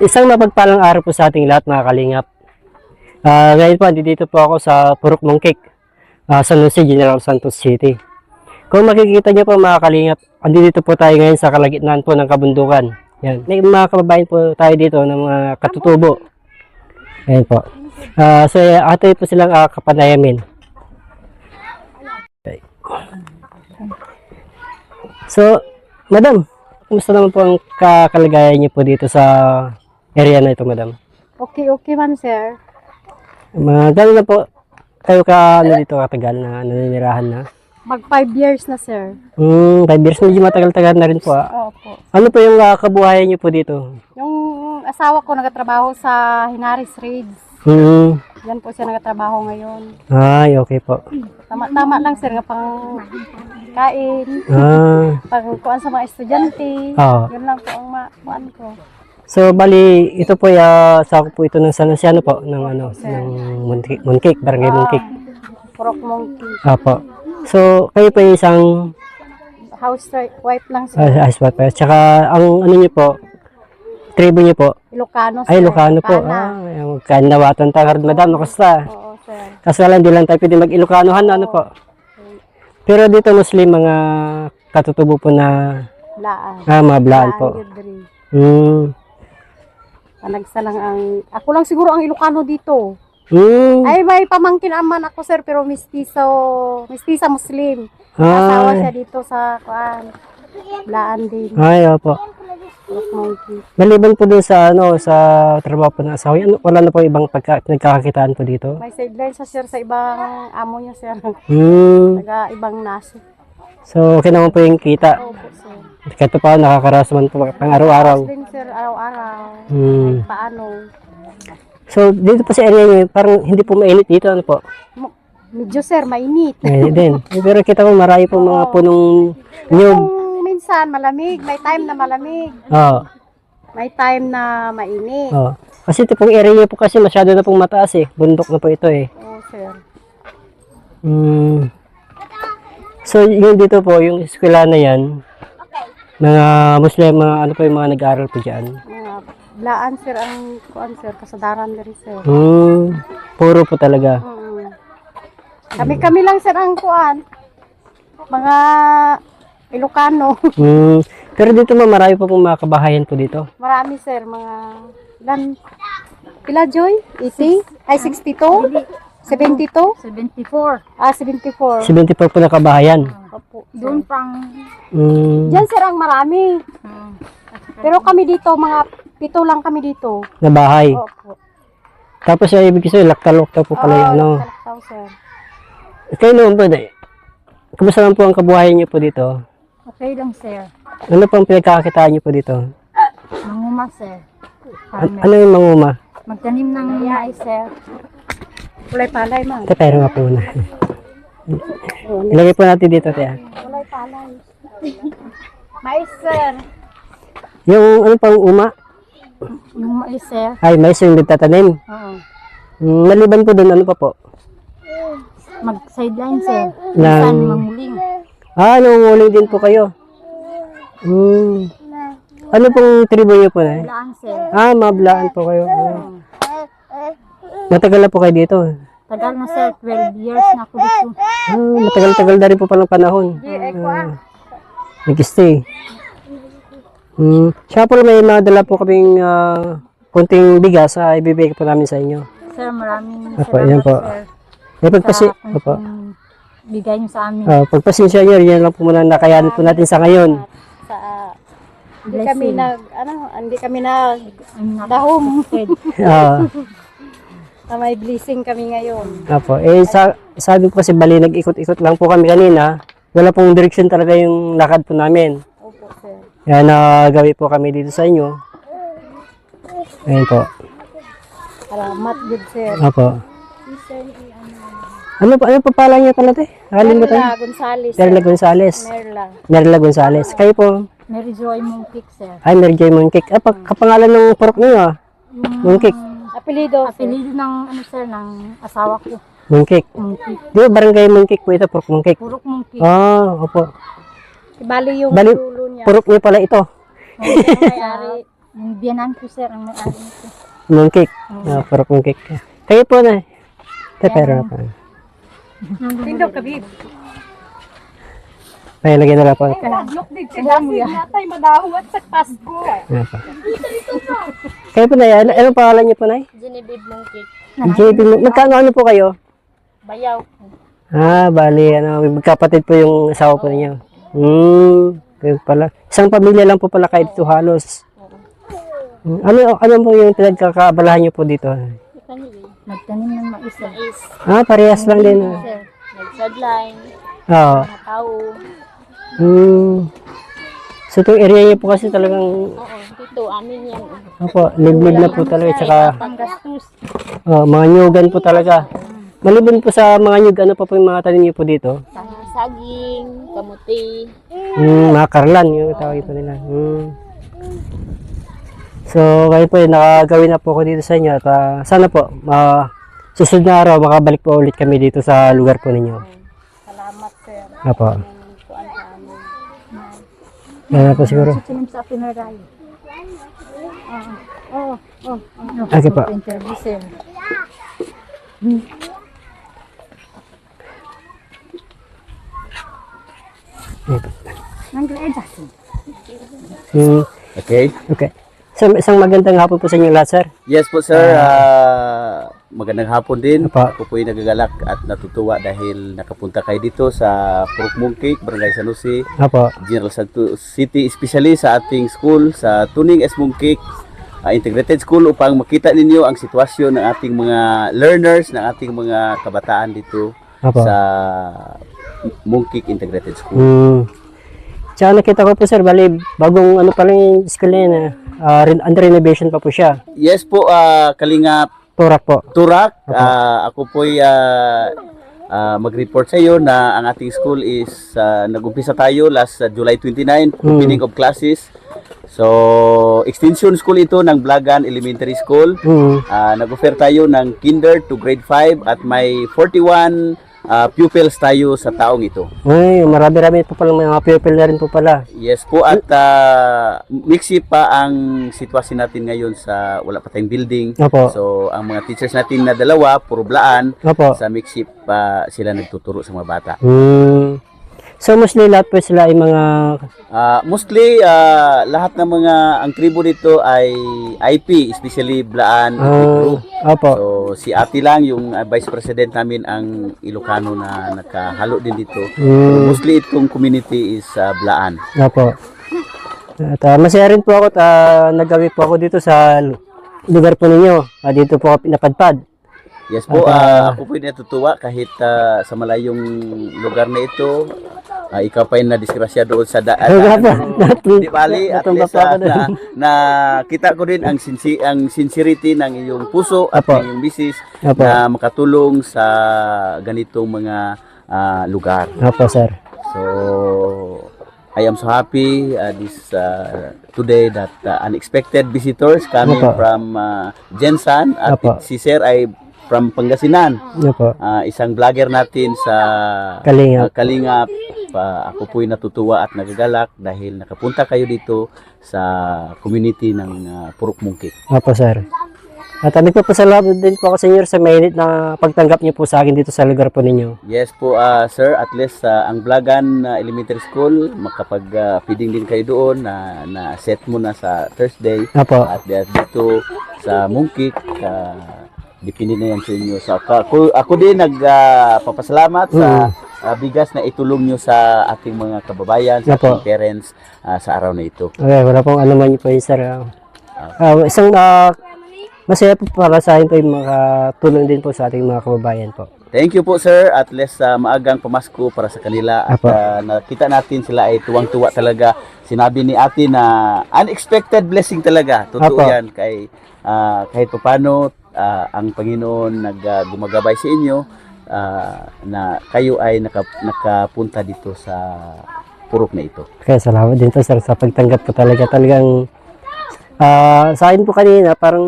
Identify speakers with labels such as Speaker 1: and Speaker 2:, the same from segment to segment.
Speaker 1: Isang mapagpalang araw po sa ating lahat mga kalingap. Ah, ngayon po, dito po ako sa Purok Mongkik, ah, San Jose, General Santos City. Kung makikita niyo po mga kalingap, andito po tayo ngayon sa kalagitnaan po ng kabundukan. Yan. May mga kababayan po tayo dito ng mga katutubo. Ayan po. Ah, so, ito po silang ah, kapanayamin. So, madam, kumusta naman po ang kakalagayan niyo po dito sa area na ito, madam?
Speaker 2: Okay, okay man, sir.
Speaker 1: Mga gano'n na po kayo ka ano dito katagal na naninirahan na?
Speaker 2: Mag five years na, sir.
Speaker 1: Hmm, 5 years medyo matagal-tagal na rin po ah.
Speaker 2: Opo.
Speaker 1: Ano po yung ah, kabuhayan niyo po dito?
Speaker 2: Yung asawa ko nagatrabaho sa Hinaris Raids.
Speaker 1: Hmm,
Speaker 2: Yan po siya nagatrabaho ngayon.
Speaker 1: ay okay po.
Speaker 2: Tama-tama lang, sir, nga pang kain,
Speaker 1: Ah,
Speaker 2: pang kuan sa mga estudyante.
Speaker 1: Oo.
Speaker 2: Yun lang po ang ma kuan ko.
Speaker 1: So bali ito po ya sa po ito ng San Luciano po ng ano ng Munkik, Munkik, Barangay Munkik.
Speaker 2: Purok monkey.
Speaker 1: Apo. So kayo po yung isang
Speaker 2: House wife lang, sir.
Speaker 1: uh, aswat pa. Tsaka ang ano niyo po tribo niyo po
Speaker 2: Ilocano,
Speaker 1: ay Ilocano po. Ah, yung kanawatan tangard madam, kamusta?
Speaker 2: Oo, sir.
Speaker 1: Kaso lang, di lang tayo pwede mag-Ilocanohan, ano po. Pero dito Muslim, mga katutubo po na
Speaker 2: Laan.
Speaker 1: ah, mga blaan po.
Speaker 2: Gudri. Panagsa lang ang... Ako lang siguro ang Ilocano dito.
Speaker 1: Hmm.
Speaker 2: Ay, may pamangkin aman ako, sir, pero mistiso, mistisa Muslim. Asawa siya
Speaker 1: Ay,
Speaker 2: dito sa, kuan, Laan din.
Speaker 1: ay, opo. Maliban po dun sa, ano, sa trabaho po ng asawa, ano, wala na po ibang pagka, nagkakakitaan po dito?
Speaker 2: May sideline sa sir sa ibang amo niya, sir.
Speaker 1: Hmm.
Speaker 2: Taga ibang nasi.
Speaker 1: So, okay naman po yung kita.
Speaker 2: Opo, sir.
Speaker 1: Kahit pa, nakakarasaman po pang araw-araw.
Speaker 2: din, sir, araw-araw.
Speaker 1: Hmm.
Speaker 2: Paano?
Speaker 1: So, dito po sa area niyo, parang hindi po mainit dito, ano po?
Speaker 2: Mo- Medyo, sir, mainit.
Speaker 1: Mainit din. Eh, Pero kita ko marami po mga punong nyug.
Speaker 2: Kung minsan malamig, may time na malamig.
Speaker 1: Oo.
Speaker 2: May time na mainit.
Speaker 1: Oh. Kasi ito pong area niyo po kasi masyado na pong mataas eh. Bundok na po ito eh.
Speaker 2: Oo, sir.
Speaker 1: Mm. So, yung dito po, yung eskwela na yan, mga Muslim, mga ano po yung mga nag-aaral po dyan.
Speaker 2: Mga laan, sir, ang kuan, sir, kasadaran din, sir.
Speaker 1: Hmm. Puro po talaga.
Speaker 2: Mm. Kami-kami lang, sir, ang kuan. Mga Ilocano.
Speaker 1: Hmm. Pero dito ma, marami po pong mga kabahayan po dito.
Speaker 2: Marami, sir, mga ilan? Pila, Joy? 80? Ay, 62? 72?
Speaker 3: 74.
Speaker 2: Ah, 74.
Speaker 1: 74 po na kabahayan.
Speaker 2: Opo.
Speaker 3: Doon pang
Speaker 1: Hmm.
Speaker 2: Diyan, sir, ang marami.
Speaker 3: hmm,
Speaker 2: Pero kami dito, mga pito lang kami dito.
Speaker 1: Na bahay.
Speaker 2: Opo.
Speaker 1: Tapos yung ibig sabihin, lakta-lakta po pala yung ano.
Speaker 2: Kalaktaw, sir.
Speaker 1: Kayo naman po, day. Kumusta naman po ang kabuhayan niyo po dito?
Speaker 3: okay lang sir.
Speaker 1: Ano pang pinagkakakitaan niyo po dito?
Speaker 3: Manguma sir.
Speaker 1: An-
Speaker 3: Farmer.
Speaker 1: ano yung manguma?
Speaker 3: Magtanim ng mais sir.
Speaker 2: Kulay palay, ma'am.
Speaker 1: Ito, pero nga po na. Ilagay po natin dito, tiya.
Speaker 2: Mais, sir.
Speaker 1: Yung ano pang uma?
Speaker 3: Yung mais sir.
Speaker 1: Ay, mais yung nagtatanim.
Speaker 3: Oo.
Speaker 1: Mm, maliban po doon, ano pa po?
Speaker 3: Mag sideline sir. Minsan manguling.
Speaker 1: Ah, nangunguling din po kayo. Hmm. Ano pong tribo niyo po na?
Speaker 3: Laan sir.
Speaker 1: Ah, mablaan po kayo. Ah. Matagal na po kayo dito.
Speaker 3: Tagal na sir. 12 years na ako dito.
Speaker 1: Ah, matagal-tagal na rin po palang panahon. Ah, Nag-stay. Hmm. Siya po may madala po kaming ah, kunting bigas sa ibibigay po namin sa inyo.
Speaker 3: Sir maraming
Speaker 1: Apo,
Speaker 3: salamat
Speaker 1: yan po.
Speaker 3: sir.
Speaker 1: Eh, pagpasi,
Speaker 3: kunting bigay niyo sa amin.
Speaker 1: Ah, pagpasensya nyo, yan lang po muna nakayanan po natin sa ngayon.
Speaker 2: Sa, hindi kami
Speaker 3: Blessing.
Speaker 2: nag, ano, hindi kami nag, dahom.
Speaker 1: Ah,
Speaker 2: na may blessing kami ngayon.
Speaker 1: Apo. Eh, sa, sabi ko kasi bali, nag-ikot-ikot lang po kami kanina. Wala pong direction talaga yung lakad po namin.
Speaker 2: Opo, sir.
Speaker 1: Kaya nagawi po kami dito sa inyo. Ayan po.
Speaker 2: Salamat, good sir.
Speaker 1: Apo. Ano pa, ano pa pala niya pala te? Nakalimutan.
Speaker 2: Merla Gonzales.
Speaker 1: Merla Gonzales.
Speaker 2: Merla.
Speaker 1: Merla Gonzales. Kayo po.
Speaker 3: Mary Joy Mungkik sir.
Speaker 1: Ay, Mary Joy Mooncake. Ah, pa, kapangalan ng purok niyo ah.
Speaker 3: Yung
Speaker 1: Mooncake.
Speaker 2: Apelido,
Speaker 3: apelido ng ano sir ng asawa ko.
Speaker 1: Mooncake.
Speaker 3: Mungkik.
Speaker 1: Di ba barangay Mooncake po ito? Purok Mooncake.
Speaker 3: Purok Mungkik.
Speaker 1: Ah, opo.
Speaker 2: Bali yung
Speaker 1: Bali-
Speaker 2: dulo niya.
Speaker 1: Purok niyo pala ito.
Speaker 2: May-ari.
Speaker 3: Yung biyanan ko sir, ang may-ari nito.
Speaker 1: Mooncake. Ah, purok mooncake. Kayo po na. Te, pero pa.
Speaker 2: Tindog ka, babe.
Speaker 1: Ay, lagyan na lang po.
Speaker 2: Look, din sa dasig natay madahuat sa Pasko.
Speaker 1: Po. Kayo po na yan. Anong pangalan niyo po na?
Speaker 3: Genevieve cake.
Speaker 1: JB. Mo- Magkano ano po kayo?
Speaker 3: Bayaw.
Speaker 1: Ah, bali, ano, magkapatid po yung asawa po ninyo. Hmm, pala. Isang pamilya lang po pala kayo dito halos. Hmm, Ano, ano po yung pinagkakaabalahan niyo po dito?
Speaker 3: Nagtanim ng mais. Mais.
Speaker 1: Ah, parehas lang din. ah.
Speaker 3: Sir, nagsadline,
Speaker 1: Oo.
Speaker 3: mga tao.
Speaker 1: Hmm. So, itong area niyo po kasi talagang,
Speaker 3: Oo, dito, amin yan.
Speaker 1: opo, liblib na po talaga. Tsaka,
Speaker 3: Panggastos.
Speaker 1: oh, mga nyugan po talaga. Maliban po sa mga nyug, ano pa po yung mga tanim niyo po dito?
Speaker 3: saging, kamuti.
Speaker 1: Hmm, mga karlan, yung tawag po nila. Hmm. So, kayo po, eh, nakagawin na po ako dito sa inyo at ah, sana po, ma susunod na araw, makabalik po ulit kami dito sa lugar po ninyo.
Speaker 3: Salamat sir.
Speaker 1: Apo. Yan na po siguro.
Speaker 3: Sa funeral. Oo. Oo. Oo.
Speaker 1: Okay po.
Speaker 3: Interview sir. Nandiyan
Speaker 1: Hmm,
Speaker 4: Okay.
Speaker 1: okay. So, isang magandang hapon po sa inyo lahat, sir.
Speaker 4: Yes po sir, Ah, magandang hapon din.
Speaker 1: Apa.
Speaker 4: Ako po ay nagagalak at natutuwa dahil nakapunta kayo dito sa Purok Mooncake, Barangay San Jose,
Speaker 1: Apo.
Speaker 4: General Santos City, especially sa ating school, sa Tuning S. Mooncake ah, Integrated School upang makita ninyo ang sitwasyon ng ating mga learners, ng ating mga kabataan dito
Speaker 1: Apo.
Speaker 4: sa Mooncake Integrated School.
Speaker 1: Hmm. Tsaka nakita ko po, sir, bali, bagong ano pa lang yung school na yun, re- under renovation pa po siya.
Speaker 4: Yes po, ah, Kalingap
Speaker 1: Turak po.
Speaker 4: Turak, ah, ako po'y ah, ah, mag-report sa iyo na ang ating school is ah, nag-umpisa tayo last ah, July 29, opening of classes. So, extension school ito ng Blagan Elementary School.
Speaker 1: Hmm.
Speaker 4: Ah, nag-offer tayo ng kinder to grade 5 at may 41 ah, pupils tayo sa taong ito.
Speaker 1: Ay, marami-rami po palang mga pupil na rin po pala.
Speaker 4: Yes po at uh, mixi pa ang sitwasyon natin ngayon sa wala pa tayong building.
Speaker 1: Opo.
Speaker 4: So, ang mga teachers natin na dalawa, puro blaan,
Speaker 1: Opo.
Speaker 4: sa mixip pa sila nagtuturo sa mga bata.
Speaker 1: Hmm. So, mostly lahat po sila ay mga...
Speaker 4: Ah, mostly ah, lahat ng mga ang tribo dito ay IP, especially Blaan group.
Speaker 1: opo.
Speaker 4: So si Ate lang yung ah, vice president namin ang Ilocano na nakahalo din dito. So,
Speaker 1: Hmm.
Speaker 4: mostly itong community is ah, Blaan.
Speaker 1: Opo. At ah, masaya rin po ako at ah, nagawi po ako dito sa lu- lugar po ninyo. Ah, dito po ako pinapadpad.
Speaker 4: Yes po,
Speaker 1: At, ah,
Speaker 4: ako po natutuwa kahit ah, sa malayong lugar na ito. Ah, ikaw pa yung nadisgrasya doon sa daan. Di bali, at least
Speaker 1: doon.
Speaker 4: na, na kita ko din ang, sinsi, ang sincerity ng iyong puso at
Speaker 1: Apo.
Speaker 4: ng iyong misis
Speaker 1: Apo.
Speaker 4: na makatulong sa ganitong mga ah, lugar.
Speaker 1: Opo, sir.
Speaker 4: So, I am so happy uh, this uh, today that uh, unexpected visitors coming
Speaker 1: Apo.
Speaker 4: from uh, Jensan at
Speaker 1: Apo.
Speaker 4: si Sir ay from Pangasinan.
Speaker 1: Opo.
Speaker 4: Ah, isang vlogger natin sa
Speaker 1: Kalingap.
Speaker 4: uh, Kalingap. Pa- ako po'y natutuwa at nagagalak dahil nakapunta kayo dito sa community ng uh, Purok Mungkik.
Speaker 1: Opo, sir. At uh, nagpapasalamat din po ako sa inyo sa mainit na pagtanggap niyo po sa akin dito sa lugar po ninyo.
Speaker 4: Yes po, ah, sir. At least ah, ang Blagan ah, Elementary School, makapag-feeding din kayo doon na, na set mo na sa Thursday.
Speaker 1: Opo.
Speaker 4: At uh, dito sa Mungkik, uh, depende na yan sa inyo. So, ako, ako, din nagpapasalamat sa ah, bigas na itulong nyo sa ating mga kababayan, sa
Speaker 1: Opo.
Speaker 4: ating parents ah, sa araw na ito.
Speaker 1: Okay, wala pong ano man po yun, sir. Ah, isang ah, masaya po para sa akin po yung makatulong din po sa ating mga kababayan po.
Speaker 4: Thank you po sir at least ah, maagang pamasko para sa kanila at
Speaker 1: Apo.
Speaker 4: ah, nakita natin sila ay tuwang-tuwa talaga. Sinabi ni ate na unexpected blessing talaga. Totoo
Speaker 1: Apo.
Speaker 4: yan kay ah, kahit paano ah, ang Panginoon nag gumagabay sa inyo ah, na kayo ay naka, nakapunta dito sa purok na ito.
Speaker 1: Kaya salamat din po sir sa pagtanggap po talaga. Talagang ah, sa akin po kanina parang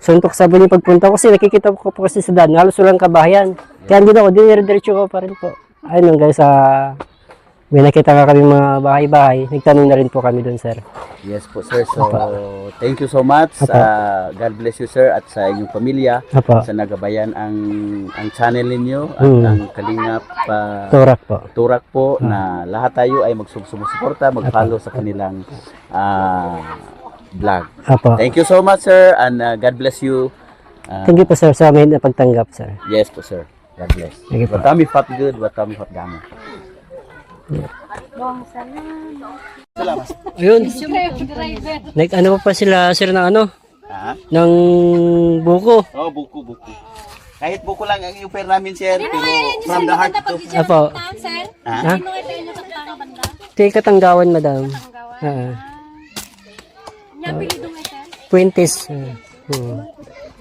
Speaker 1: suntok sa yung pagpunta ko kasi nakikita ko po kasi sa daan. Halos walang kabahayan. Kaya hindi ako, dinire-diretso ko pa rin po. Ayun lang guys, sa may nakita nga kami mga bahay-bahay. Nagtanong na rin po kami doon, sir.
Speaker 4: Yes po sir. So thank you so much.
Speaker 1: Apa.
Speaker 4: Ah, God bless you sir at sa inyong pamilya
Speaker 1: Apo,
Speaker 4: sa nagabayan ang ang channel ninyo at
Speaker 1: Mm.
Speaker 4: ang Kalingap ah,
Speaker 1: turak po.
Speaker 4: Turak po na lahat tayo ay magsumusuporta, mag-follow sa kanilang ah, vlog.
Speaker 1: Apo.
Speaker 4: Thank you so much sir and ah, God bless you. Ah,
Speaker 1: Thank you po, sir, sa amin na pagtanggap, sir.
Speaker 4: yes po sir. God bless.
Speaker 1: Sige po.
Speaker 4: What kami fat good, what kami fat gamo.
Speaker 1: Ayun. Nag, ano pa sila, sir, ng ano?
Speaker 4: Ha?
Speaker 1: Ng buko.
Speaker 4: Oh, buko, buko. Kahit buko lang ang i-offer namin sir, pero from the heart to.
Speaker 1: Apo.
Speaker 4: Ha?
Speaker 1: Ha? Ito yung katanggawan, madam. Ah. Puentes. Ah. Hmm.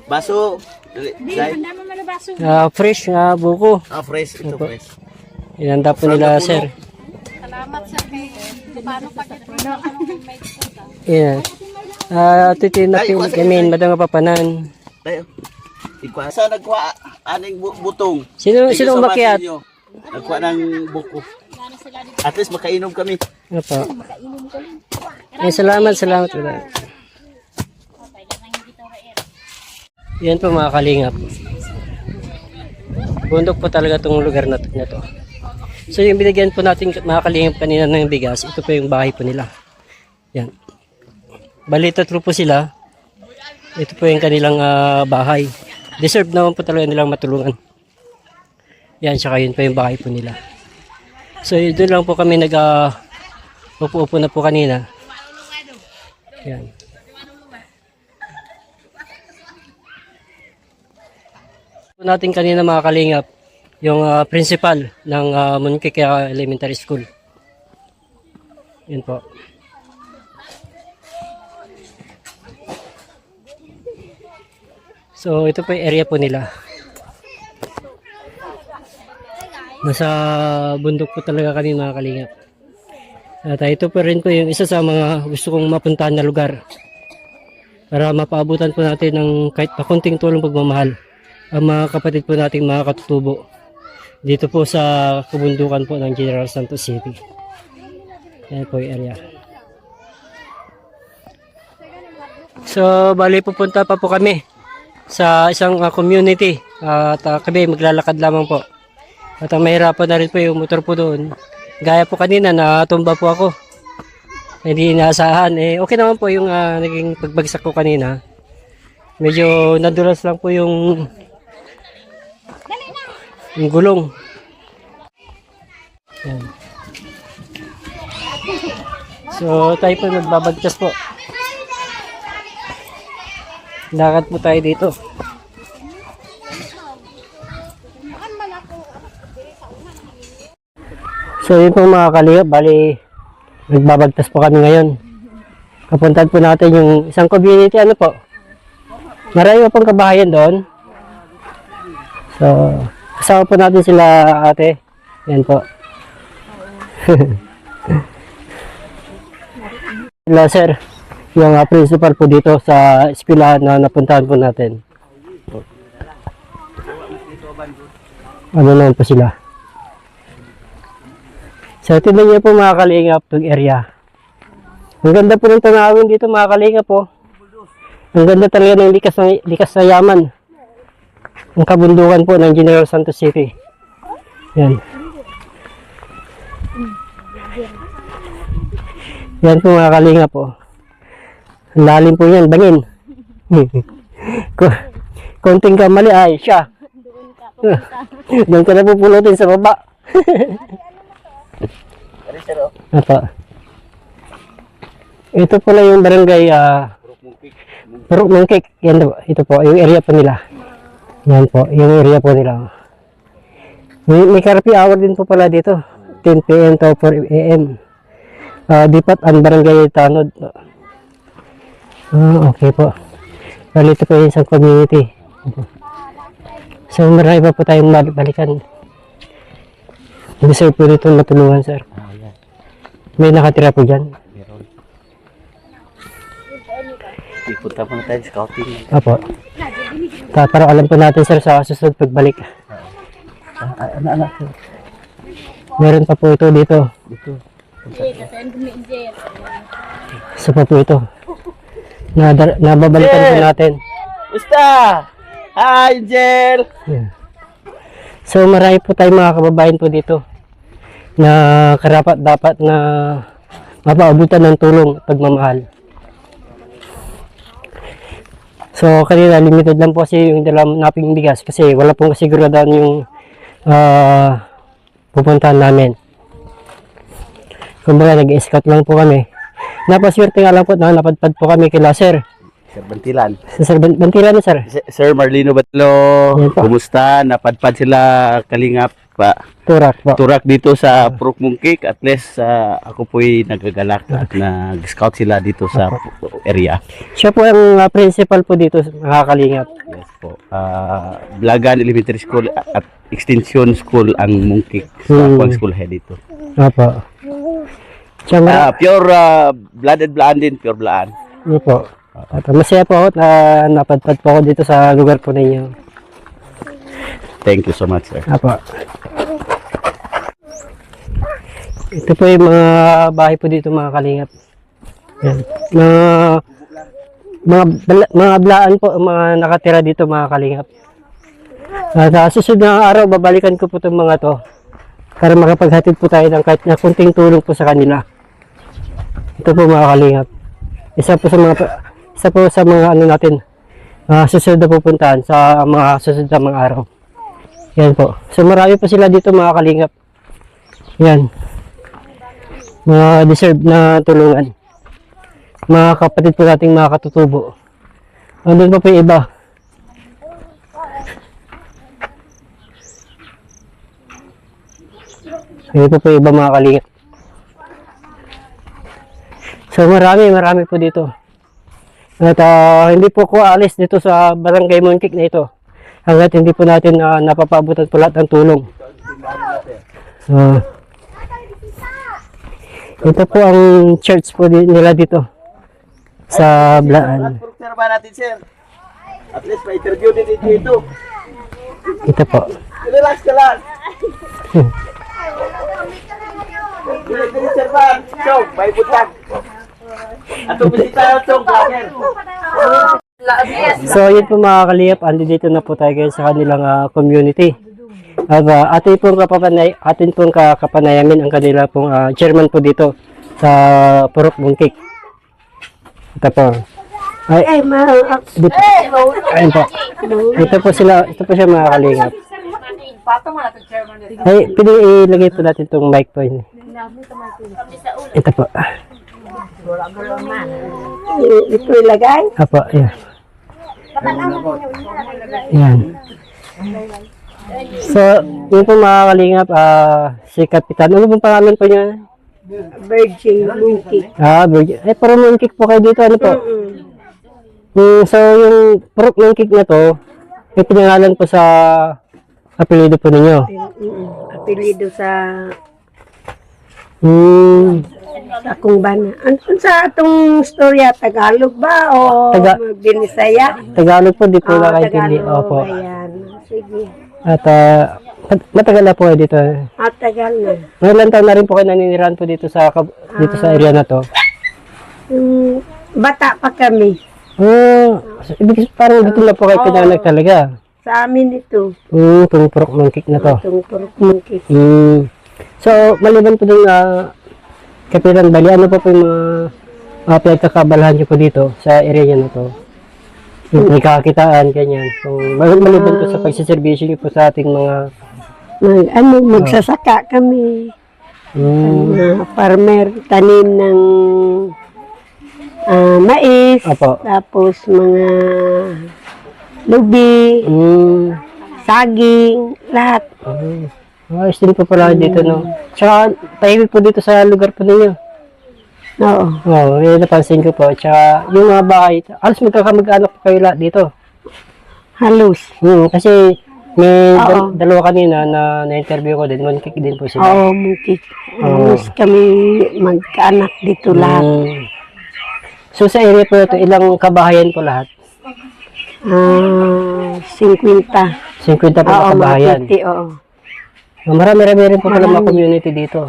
Speaker 4: Baso. Dahil,
Speaker 1: Ah, fresh nga buko.
Speaker 4: ah, fresh. Ito fresh.
Speaker 1: Inanda po nila, sir.
Speaker 3: Salamat sir kay paano pag
Speaker 1: Yeah. Ah, ito yung napili kami, madam nga papanan.
Speaker 4: Tayo. Ikaw sa nagkuha aning bu- butong.
Speaker 1: Sino, sino
Speaker 4: sa inyo. Nagkuha ng buko. At least makainom kami.
Speaker 1: Ano po? Ay, salamat, salamat. salamat. Yan po mga kalingap. Bundok po talaga itong lugar na, na to. So yung binigyan po natin mga kalingap kanina ng bigas, ito po yung bahay po nila. Yan. Bali tatlo po sila. Ito po yung kanilang ah, bahay. Deserve naman po talaga nilang matulungan. Yan, tsaka yun po yung bahay po nila. So doon lang po kami nag uh, upo-upo na po kanina. Yan. Po natin kanina mga kalingap yung ah, principal ng uh, Munkikya Elementary School. Yan po. So ito po yung area po nila. Nasa bundok po talaga kami mga kalingap. At ah, ito po rin po yung isa sa mga gusto kong mapuntahan na lugar. Para mapaabutan po natin ng kahit pa konting tulong pagmamahal ang mga kapatid po nating mga katutubo dito po sa kabundukan po ng General Santos City. Yan po yung area. So, bali pupunta pa po kami sa isang ah, community at ah, kami maglalakad lamang po. At ang mahirapan na rin po yung motor po doon. Gaya po kanina, natumba po ako. Hindi inaasahan. Eh, okay naman po yung ah, naging pagbagsak ko kanina. Medyo nadulas lang po yung yung gulong. Yan. So, tayo po magbabagtas po. Lakad po tayo dito. So yun po mga kalingap, bali nagbabagtas po kami ngayon. Kapuntahan po natin yung isang community, ano po? Marami po pong kabahayan doon. So, kasama po natin sila ate. Yan po. sila sir, yung ah, principal po dito sa eskwelahan na napuntahan po natin. Ano naman po sila? So, tingnan niyo po mga kalingap itong area. Ang ganda po ng tanawin dito mga kalingap po. Ang ganda talaga ng likas na, likas na yaman. Ang kabundukan po ng General Santos City. Yan. Yan po mga kalingap po. Ang lalim po yan, bangin. Ko- Konting kamali ay siya. Doon ka na pupulutin sa baba.
Speaker 4: Oh.
Speaker 1: Ito. Ito pala yung barangay ah Purok Mangkik. Yan po. Ito po, yung area po nila. Yan po, yung area po nila. May, may curfew hour din po pala dito. 10 p.m. to 4 a.m. Ah, Dipat ang barangay Tanod. Ah, okay po. Bali ito po yung isang community. So marami pa po tayong bal- balikan. Deserve po dito matulungan, sir.
Speaker 4: Ah.
Speaker 1: May nakatira po dyan.
Speaker 4: Meron. Ipunta po na tayo scouting.
Speaker 1: Opo. Ta para alam po natin sir sa susunod pagbalik.
Speaker 4: Ah, ano, ano.
Speaker 1: Meron pa po ito dito.
Speaker 4: Dito.
Speaker 1: Isa pa po ito. Nadar- nababalikan po natin.
Speaker 4: Basta! Hi, Angel!
Speaker 1: Yan. So marami po tayong mga kababayan po dito na karapat dapat na mapaabutan ng tulong at pagmamahal. So kanina limited lang po kasi yung dalam naping bigas kasi wala pong kasiguraduhan yung ah, pupuntahan namin. Kumbaga nag-scout lang po kami. Napaswerte nga lang po na napadpad po kami kila sir.
Speaker 4: Sir Bantilan.
Speaker 1: Sir Ban- Bantila na sir.
Speaker 4: Si- Sir Marlino Batlo, kumusta? Napadpad sila kalingap pa.
Speaker 1: Turak po.
Speaker 4: Turak dito sa Purok Mungkik. At least ah, ako po'y nagagalak at nag-scout sila dito sa area.
Speaker 1: Siya po ang ah, principal po dito mga kalingap.
Speaker 4: Yes po. Ah, Blagan Elementary School at Extension School ang Mungkik sa
Speaker 1: Hmm.
Speaker 4: School Head dito.
Speaker 1: Opo. Siya
Speaker 4: Ah, pure ah, blooded blaan din, pure blaan.
Speaker 1: yun po. At masaya po ako na napadpad po ako dito sa lugar po ninyo.
Speaker 4: Thank you so much, sir.
Speaker 1: Apo. Ito po yung mga bahay po dito mga kalingap. Yan. Mga mga mga blaan po mga nakatira dito mga kalingap. At sa susunod na araw babalikan ko po itong mga to para makapaghatid po tayo ng kahit na kunting tulong po sa kanila. Ito po mga kalingap. Isa po sa mga isa po sa mga ano natin ah, susunod na pupuntahan sa mga susunod na mga araw. Yan po. So marami pa sila dito mga kalingap. Yan. Mga deserve na tulungan. Mga kapatid po nating mga katutubo. Andun pa po iba. Ayun po po iba mga kalingap. So marami, marami po dito. At ah, hindi po ko alis dito sa Barangay Monkik na ito hanggat hindi po natin uh, napapabutan po lahat ng tulong. So, ito po ang church po nila dito sa Blaan.
Speaker 4: Natin, sir? At least may interview din dito.
Speaker 1: Ito po.
Speaker 4: Relax ka lang. Dili, dili, sir, ba? Chong, may butang. Ato bisita, Chong, vlogger.
Speaker 1: So, yun po mga kaliyap, andi dito na po tayo sa kanilang ah, community. At uh, atin pong kapapanay, atin pong kakapanayamin ang kanila pong ah, chairman po dito sa Purok Bungkik. Ito po. Ay, dito. Ayun po. Ito po sila, ito po siya mga kalingap. Ay, pwede ilagay po natin itong mic po yun. Ito po.
Speaker 2: ito ilagay.
Speaker 1: Apo, yan. Yan. So, yun po mga kalingap, ah, si Kapitan. Ano pong pangalan po niya?
Speaker 2: Virgin Monkey.
Speaker 1: Ah, Virgin. Eh, parang mooncake po kayo dito. Ano po? Mm, so, yung purok mooncake na to, may pinangalan po sa apelido po ninyo.
Speaker 2: Apelido sa
Speaker 1: Hmm,
Speaker 2: sa akong bana. Ano sa atong storya Tagalog ba o
Speaker 1: Taga-
Speaker 2: Binisaya?
Speaker 1: Tagalog po, di po
Speaker 2: Ah,
Speaker 1: nakaintindi. Opo.
Speaker 2: Ayan. Sige.
Speaker 1: At ah, mat- matagal na po kayo dito.
Speaker 2: At tagal na.
Speaker 1: Ilang taon na rin po kayo naninirahan po dito sa dito sa area na to.
Speaker 2: Yung bata pa kami.
Speaker 1: Oh, ibig sabihin, parang dito na po kayo pinanganak talaga.
Speaker 2: Sa amin ito.
Speaker 1: Hmm, itong purok mooncake na to.
Speaker 2: Itong purok monkey.
Speaker 1: Hmm. So, maliban po dun na Kapitan Bali, ano po po yung mga uh, pinagkakabalahan niyo po dito sa area niyo na to? Yung pagkakakitaan, ganyan. So, mal- maliban po sa pagsiservisyo niyo po sa ating mga
Speaker 2: Mag, ano, magsasaka kami.
Speaker 1: hmm,
Speaker 2: Mga farmer, tanim ng ah, mais.
Speaker 1: Apo.
Speaker 2: Tapos mga lubi,
Speaker 1: hmm,
Speaker 2: saging, lahat.
Speaker 1: hmm. Ayos din po pala dito, no? Tsaka, tahimik po dito sa lugar po ninyo.
Speaker 2: Oo.
Speaker 1: Oo, oh, yun napansin ko po. Tsaka, yung mga bahay, alas magkakamag-anak po kayo lahat dito.
Speaker 2: Halos.
Speaker 1: Hmm, kasi may
Speaker 2: Oo.
Speaker 1: dal- dalawa kanina na na-interview ko din, kick din po sila.
Speaker 2: Oo, mungkik. Halos kami magkaanak dito lahat.
Speaker 1: Hmm. So sa area po ito, ilang kabahayan po lahat?
Speaker 2: Ah, 50.
Speaker 1: 50 po
Speaker 2: Oo,
Speaker 1: na kabahayan.
Speaker 2: mga 50, oo.
Speaker 1: Ah, Marami-rami rin po pala mga community dito.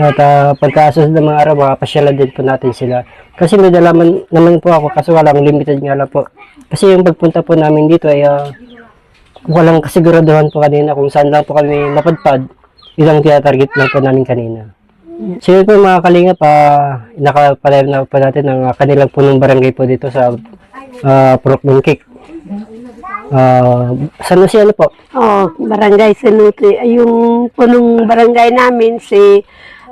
Speaker 1: At uh, pagkasunod ng mga araw, makapasyalan din po natin sila. Kasi may dalaman naman po ako, kaso walang limited nga lang po. Kasi yung pagpunta po namin dito ay ah, walang kasiguraduhan po kanina kung saan lang po kami mapadpad. Ilang tinatarget lang po namin kanina. So yun po mga kalingap, uh, nakapalayo na po natin ang ah, kanilang punong barangay po dito sa uh, Purok Bungkik. Uh, saan na siya ano po?
Speaker 5: Oh, barangay Sanuti. Yung punong barangay namin, si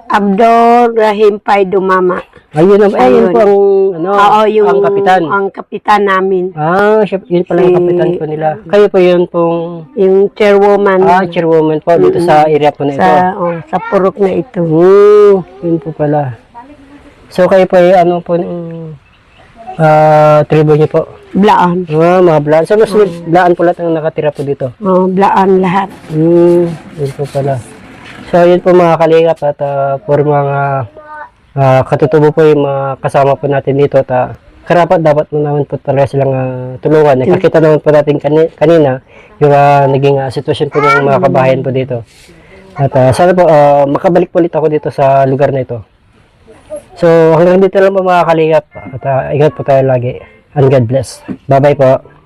Speaker 5: Abdor Rahim Paido Mama.
Speaker 1: Ayun, ang, ayun
Speaker 5: Ayun.
Speaker 1: po ang, ano,
Speaker 5: Oo, yung
Speaker 1: ang kapitan.
Speaker 5: Ang kapitan namin.
Speaker 1: Ah, siya, yun pala yung
Speaker 5: Si-
Speaker 1: kapitan po nila. Kayo po yun pong,
Speaker 5: Yung chairwoman
Speaker 1: ah, chairwoman po dito sa area po na ito.
Speaker 5: sa, oh, sa purok na ito.
Speaker 1: Oo, yun po pala. So kayo po ay ano po ng ah tribo niyo po?
Speaker 5: Blaan.
Speaker 1: Ah, mga blaan. So mas blaan po lahat ang nakatira po dito.
Speaker 5: Oh, blaan lahat.
Speaker 1: Hmm, yun po pala. So yun po mga kalingap at ah, for mga ah, katutubo po yung mga kasama po natin dito at ah, karapat dapat mo naman po talaga silang ah, tulungan. Nakakita naman po natin kani- kanina yung ah, naging ah, sitwasyon po ng mga kabahayan po dito. At ah, sana po ah, makabalik po ulit ako dito sa lugar na ito. So hanggang dito lang po mga kalingap at ah, ingat po tayo lagi. And God bless. Bye-bye po.